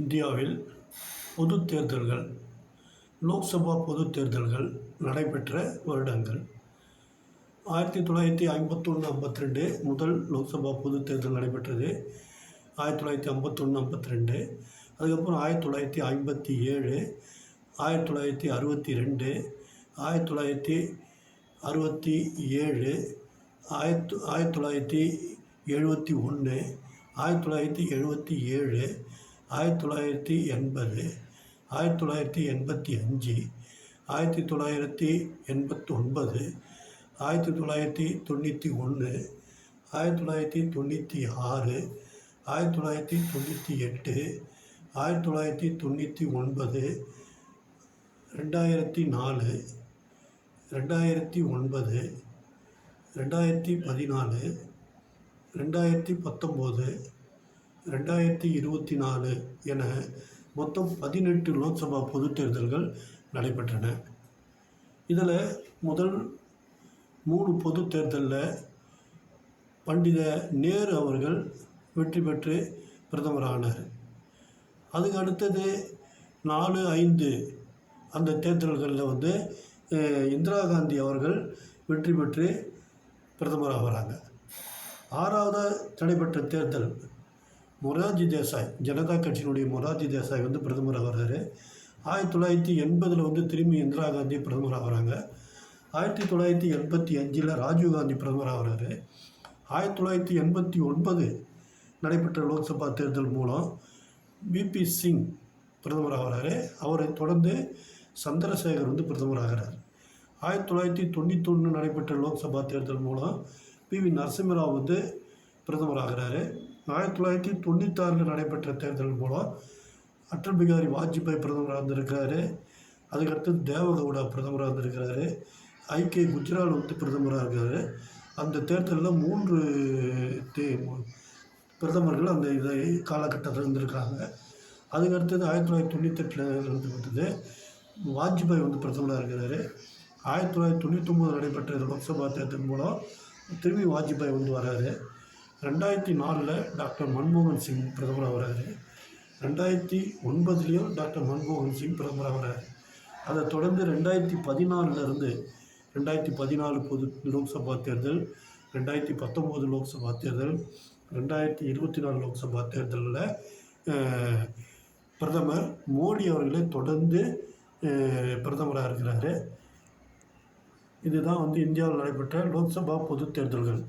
இந்தியாவில் பொதுத் தேர்தல்கள் லோக்சபா பொதுத் தேர்தல்கள் நடைபெற்ற வருடங்கள். ஆயிரத்தி தொள்ளாயிரத்தி ஐம்பத்தொன்று ஐம்பத்தி ரெண்டு முதல் லோக்சபா பொதுத் தேர்தல் நடைபெற்றது. ஆயிரத்தி தொள்ளாயிரத்தி ஐம்பத்தொன்று ஐம்பத்தி ரெண்டு அதுக்கப்புறம் ஆயிரத்தி தொள்ளாயிரத்தி ஐம்பத்தி ஏழு ஆயிரத்தி தொள்ளாயிரத்தி அறுபத்தி ரெண்டு ஆயிரத்தி தொள்ளாயிரத்தி அறுபத்தி ஏழு ஆயிரத்து ஆயிரத்தி தொள்ளாயிரத்தி எழுபத்தி ஒன்று ஆயிரத்தி தொள்ளாயிரத்தி எழுபத்தி ஏழு ஆயிரத்தி தொள்ளாயிரத்தி எண்பது ஆயிரத்தி தொள்ளாயிரத்தி எண்பத்தி அஞ்சு ஆயிரத்தி தொள்ளாயிரத்தி எண்பத்தொன்பது ஆயிரத்தி தொள்ளாயிரத்தி தொண்ணூற்றி ஒன்று ஆயிரத்தி தொள்ளாயிரத்தி தொண்ணூற்றி ஆறு ஆயிரத்தி தொள்ளாயிரத்தி தொண்ணூற்றி எட்டு ஆயிரத்தி தொள்ளாயிரத்தி தொண்ணூற்றி ஒன்பது ரெண்டாயிரத்தி நாலு ரெண்டாயிரத்தி ஒன்பது ரெண்டாயிரத்தி பதினாலு ரெண்டாயிரத்தி பத்தொம்போது ரெண்டாயிரத்தி இருபத்தி நாலு என மொத்தம் பதினெட்டு லோக்சபா பொது தேர்தல்கள் நடைபெற்றன. இதில் முதல் மூணு பொதுத் தேர்தலில் பண்டித நேரு அவர்கள் வெற்றி பெற்று பிரதமரானார். அதுக்கு அடுத்தது நாலு ஐந்து அந்த தேர்தல்களில் வந்து இந்திரா காந்தி அவர்கள் வெற்றி பெற்று பிரதமராகிறாங்க ஆறாவது நடைபெற்ற தேர்தல் மொரார்ஜி தேசாய் ஜனதா கட்சியினுடைய மொரார்ஜி தேசாய் வந்து பிரதமராக வர்றாரு ஆயிரத்தி தொள்ளாயிரத்தி எண்பதில் வந்து திரும்பி இந்திரா காந்தி பிரதமராக வராங்க ஆயிரத்தி தொள்ளாயிரத்தி எண்பத்தி அஞ்சில் ராஜீவ் காந்தி பிரதமராக வர்றாரு ஆயிரத்தி தொள்ளாயிரத்தி எண்பத்தி ஒன்பது நடைபெற்ற லோக்சபா தேர்தல் மூலம் பிபி சிங் பிரதமராக வராரு அவரை தொடர்ந்து சந்திரசேகர் வந்து பிரதமராகிறார் ஆயிரத்தி தொள்ளாயிரத்தி தொண்ணூத்தொன்று நடைபெற்ற லோக்சபா தேர்தல் மூலம் பிவி நரசிம்மராவ் வந்து பிரதமராகிறாரு ஆயிரத்தி தொள்ளாயிரத்தி தொண்ணூத்தாறில் நடைபெற்ற தேர்தல் மூலம் அட்டல் பிகாரி வாஜ்பாய் பிரதமராக இருந்திருக்கிறாரு அதுக்கடுத்து தேவகவுடா பிரதமராக இருந்திருக்கிறாரு ஐக்கிய குஜ்ரால் வந்து பிரதமராக இருக்காரு. அந்த தேர்தலில் மூன்று தே பிரதமர்கள் அந்த இதை காலகட்டத்தில் இருந்திருக்காங்க. அதுக்கடுத்தது ஆயிரத்தி தொள்ளாயிரத்தி தொண்ணூத்தெட்டில் இருந்து வந்தது வாஜ்பாய் வந்து பிரதமராக இருக்கிறாரு. ஆயிரத்தி தொள்ளாயிரத்தி தொண்ணூத்தொம்பது நடைபெற்ற லோக்சபா தேர்தல் மூலம் திரும்பி வாஜ்பாய் வந்து வராரு. ரெண்டாயிரத்தி நாலில் டாக்டர் மன்மோகன் சிங் பிரதமராக வராரு ரெண்டாயிரத்தி ஒன்பதுலேயும் டாக்டர் மன்மோகன் சிங் பிரதமராக வராரு அதை தொடர்ந்து ரெண்டாயிரத்தி பதினாலிருந்து ரெண்டாயிரத்தி பதினாலு பொது லோக்சபா தேர்தல் ரெண்டாயிரத்தி பத்தொம்போது லோக்சபா தேர்தல் ரெண்டாயிரத்தி இருபத்தி நாலு லோக்சபா தேர்தலில் பிரதமர் மோடி அவர்களே தொடர்ந்து பிரதமராக இருக்கிறாரு. இதுதான் வந்து இந்தியாவில் நடைபெற்ற லோக்சபா பொதுத் தேர்தல்கள்.